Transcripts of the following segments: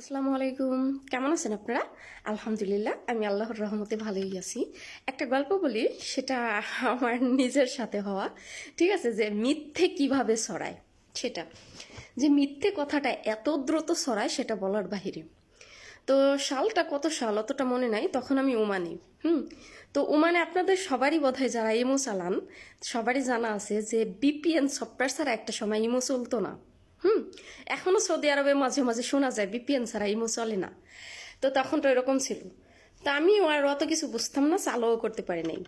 আসসালামু আলাইকুম। কেমন আছেন আপনারা? আলহামদুলিল্লাহ, আমি আল্লাহর রহমতে ভালোই আছি। একটা গল্প বলি, সেটা আমার নিজের সাথে হওয়া। ঠিক আছে, যে মিথ্যে কীভাবে ছড়ায়, সেটা। যে মিথ্যে কথাটা এত দ্রুত ছড়ায়, সেটা বলার বাহিরে। তো সালটা কত সাল, অতটা মনে নাই, তখন আমি ওমানে হুম? তো ওমানে আপনাদের সবারই বোধহয় যারা ইমো চালান, সবারই জানা আছে যে বিপিএন সফটওয়্যার ছাড়া একটা সময় ইমো চলতো না। হুম, এখনও সৌদি আরবে মাঝে মাঝে শোনা যায় বিপিএন ছাড়া ইমো চলে না। তো তখন তো এরকম ছিল। তা আমি আর অত কিছু বুঝতাম না, চালুও করতে পারি নাই।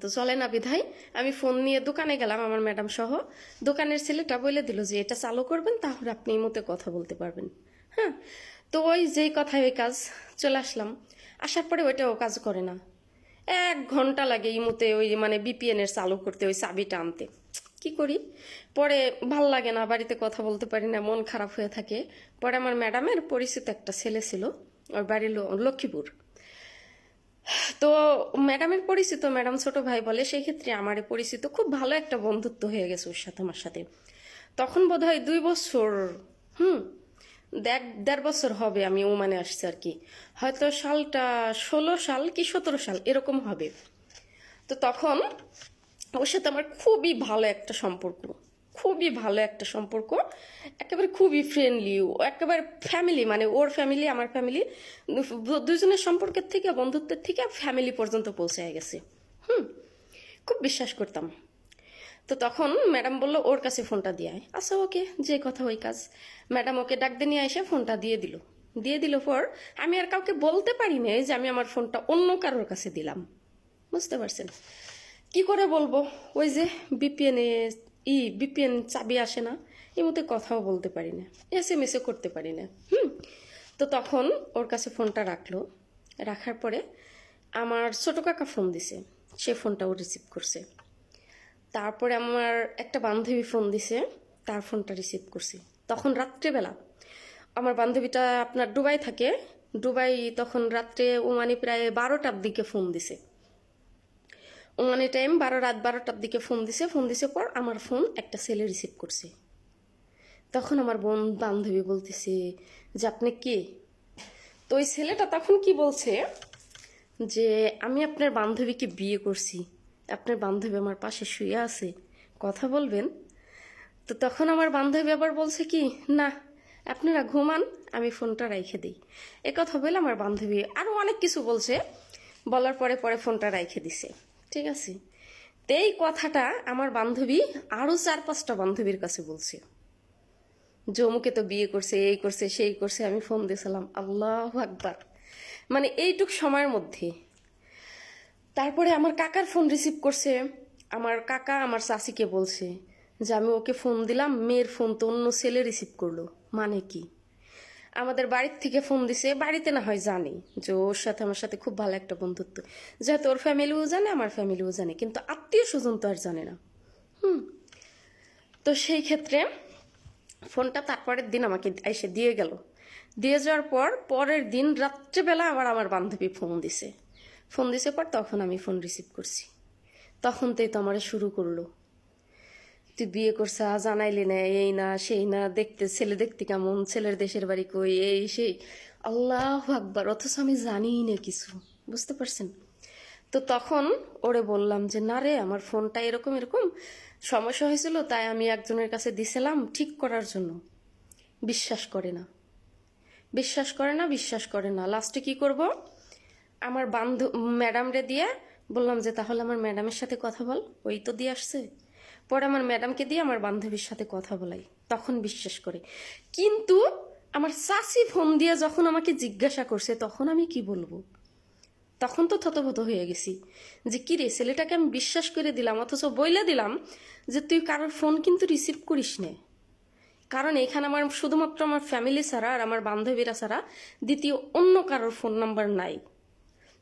তো চলে না বিধায় আমি ফোন নিয়ে দোকানে গেলাম আমার ম্যাডাম সহ। দোকানের ছেলেটা বলে দিল যে, এটা চালু করবেন, তাহলে আপনি ইমোতে কথা বলতে পারবেন। হ্যাঁ তো ওই যেই কথায় ওই কাজ, চলে আসলাম। আসার পরে ওইটাও কাজ করে না। এক ঘণ্টা লাগে ইমোতে ওই মানে বিপিএন এর চালু করতে, ওই চাবিটা আনতে। কি করি? পরে ভালো লাগে না, বাড়িতে কথা বলতে পারি না, মন খারাপ হয়ে থাকে। পরে আমার ম্যাডামের পরিচিত একটা ছেলে ছিল, ওর বাড়ি লক্ষ্মীপুর। তো ম্যাডামের পরিচিত, ম্যাডাম ছোট ভাই বলে, সেই ক্ষেত্রে আমার পরিচিত খুব ভালো একটা বন্ধুত্ব হয়ে গেছে ওর সাথে, আমার সাথে। তখন বোধ হয় দুই বছর, হুম, দেড় দেড় বছর হবে আমি ওমানে আসছি আর কি। হয়তো সালটা ষোলো সাল কি সতেরো সাল, এরকম হবে। তো তখন ওর সাথে আমার খুবই ভালো একটা সম্পর্ক, খুবই ভালো একটা সম্পর্ক। একেবারে খুবই ফ্রেন্ডলি একেবারে ফ্যামিলি মানে ওর ফ্যামিলি আমার ফ্যামিলি দুজনের সম্পর্কের থেকে, বন্ধুত্বের থেকে ফ্যামিলি পর্যন্ত পৌঁছে গেছে। হুম, খুব বিশ্বাস করতাম। তো তখন ম্যাডাম বলল, ওর কাছে ফোনটা দিয়ে আয়। আচ্ছা ওকে, যে কথা ওই কাজ। ম্যাডাম ওকে ডাক দিয়ে নিয়ে এসে ফোনটা দিয়ে দিল। দিয়ে দিল পর আমি আর কাউকে বলতে পারি না যে আমি আমার ফোনটা অন্য কারোর কাছে দিলাম। বুঝতে পারছেন? কি করে বলব? ওই যে বিপিএন ই বিপিএন চাবি আসে না, এই মধ্যে কথাও বলতে পারি না এস এম এসও করতে পারি না, হুম? তো তখন ওর কাছে ফোনটা রাখল, রাখার পরে আমার ছোট কাকা ফোন দিছে, সে ফোনটা ও রিসিভ করছে। তারপরে আমার একটা বান্ধবী ফোন দিছে, তার ফোনটা রিসিভ করছি। তখন রাত্রেবেলা, আমার বান্ধবীটা আপনার ডুবাই থাকে ডুবাই তখন রাত্রে ও মানে প্রায় বারোটার দিকে ফোন দিছে। ওমানি টাইম বারো, রাত বারোটার দিকে ফোন দিছে। ফোন দিছে পর আমার ফোন একটা ছেলে রিসিভ করছে। তখন আমার বোন বান্ধবী বলতেছে, যে আপনি কে? তো ওই ছেলেটা তখন কি বলছে? যে আমি আপনার বান্ধবীকে বিয়ে করছি। আপনার বান্ধবী আমার পাশে শুয়ে আছে। কথা বলবেন? তো তখন আমার বান্ধবী আবার বলছে কি, না, আপনারা ঘুমান, আমি ফোনটা রাইখে দিই। এ কথা বলে আমার বান্ধবী আরও অনেক কিছু বলছে। বলার পরে পরে ফোনটা রাইখে দিছে। ঠিক আছে? এই কথাটা আমার বান্ধবী আরও চার পাঁচটা বান্ধবীর কাছে বলছে। জমুকে তো বিয়ে করছে, এই করছে, সেই করছে, আমি ফোন দিয়েছিলাম, আল্লাহ আকবার। মানে এইটুক সময়ের মধ্যে। তারপরে আমার কাকার ফোন রিসিভ করছে, আমার কাকা আমার চাষিকে বলছে যে, আমি ওকে ফোন দিলাম, মেয়ের ফোন তো অন্য ছেলে রিসিভ করল। মানে কি? আমাদের বাড়ির থেকে ফোন দিছে, বাড়িতে না হয় জানি যে ওর সাথে আমার সাথে খুব ভালো একটা বন্ধুত্ব। যেহেতু ওর ফ্যামিলিও জানে, আমার ফ্যামিলিও জানে, কিন্তু আত্মীয় স্বজন তো আর জানে না। হুম। তো সেই ক্ষেত্রে ফোনটা তারপরের দিন আমাকে এসে দিয়ে গেল। দিয়ে যাওয়ার পর, পরের দিন রাত্রেবেলা আবার আমার বান্ধবী ফোন দিছে। ফোন দিছে পর তখন আমি ফোন রিসিভ করছি। তখন তো আমার শুরু করল। তুই বিয়ে করছা জানাইলি না, এই না, সেই না, দেখতে, ছেলে দেখতে কেমন, ছেলের দেশের বাড়ি কই, এই, সেই। আল্লাহ আকবার, অথচ আমি জানিই না কিছু, বুঝতে পারছেন? তো তখন ওরে বললাম যে, না রে, আমার ফোনটা এরকম এরকম, সমস্যা হয়েছিল, তাই আমি একজনের কাছে দিছিলাম ঠিক করার জন্য। বিশ্বাস করে না। বিশ্বাস করে না, বিশ্বাস করে না। লাস্টে কি করব? আমার বান্ধব ম্যাডামরে দিয়ে বললাম যে, তাহলে আমার ম্যাডামের সাথে কথা বল, ওই তো দিয়ে আসছে। পরে আমার ম্যাডামকে দিয়ে আমার বান্ধবীর সাথে কথা বলাই, তখন বিশ্বাস করে। কিন্তু আমার চাষি ফোন দিয়ে যখন আমাকে জিজ্ঞাসা করছে, তখন আমি কি বলব? তখন তো থতভত হয়ে গেছি যে, কি রে, ছেলেটাকে আমি বিশ্বাস করে দিলাম, অথচ বইলে দিলাম যে, তুই কারোর ফোন কিন্তু রিসিভ করিস নে। কারণ এখানে আমার শুধুমাত্র আমার ফ্যামিলি ছাড়া আর আমার বান্ধবীরা ছাড়া দ্বিতীয় অন্য কারোর ফোন নাম্বার নাই।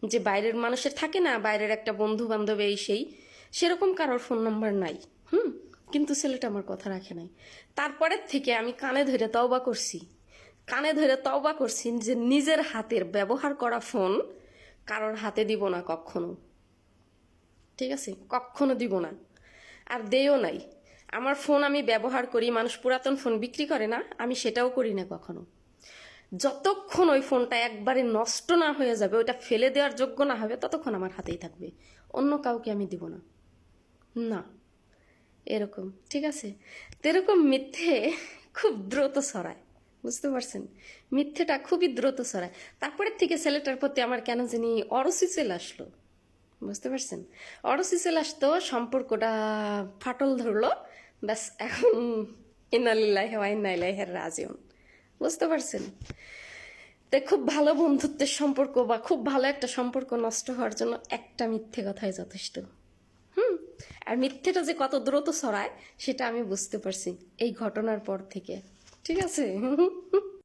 যে, বাইরের মানুষের থাকে না, বাইরের একটা বন্ধু বান্ধব এই সেই, সেরকম কারোর ফোন নাম্বার নাই। হুম, কিন্তু ছেলেটা আমার কথা রাখে নাই। তারপরের থেকে আমি কানে ধরে তওবা করছি। কানে ধরে তওবা করছি যে নিজের হাতের ব্যবহার করা ফোন কারোর হাতে দিব না কখনো। ঠিক আছে? কখনো দিব না। আর দেও নাই। আমার ফোন আমি ব্যবহার করি, মানুষ পুরাতন ফোন বিক্রি করে না, আমি সেটাও করি না কখনো। যতক্ষণ ওই ফোনটা একবারে নষ্ট না হয়ে যাবে, ওইটা ফেলে দেওয়ার যোগ্য না হবে, ততক্ষণ আমার হাতেই থাকবে। অন্য কাউকে আমি দিব না। না। এরকম, ঠিক আছে? তো এরকম মিথ্যে খুব দ্রুত ছড়ায়, বুঝতে পারছেন? মিথ্যেটা খুবই দ্রুত ছড়ায়। তারপরের থেকে ছেলেটার প্রতি আমার কেন জানি অরসি আসলো, বুঝতে পারছেন? অরসি আসতো, সম্পর্কটা ফাটল ধরলো, ব্যাস, এখন ইনালিল্লাহ ওয়াইনাইলাহের রাজিউন, বুঝতে পারছেন? তো খুব ভালো বন্ধুত্বের সম্পর্ক বা খুব ভালো একটা সম্পর্ক নষ্ট হওয়ার জন্য একটা মিথ্যে কথাই যথেষ্ট। আর মিথ্যেটা যে কত দ্রুত ছড়ায়, সেটা আমি বুঝতে পারছি এই ঘটনার পর থেকে। ঠিক আছে?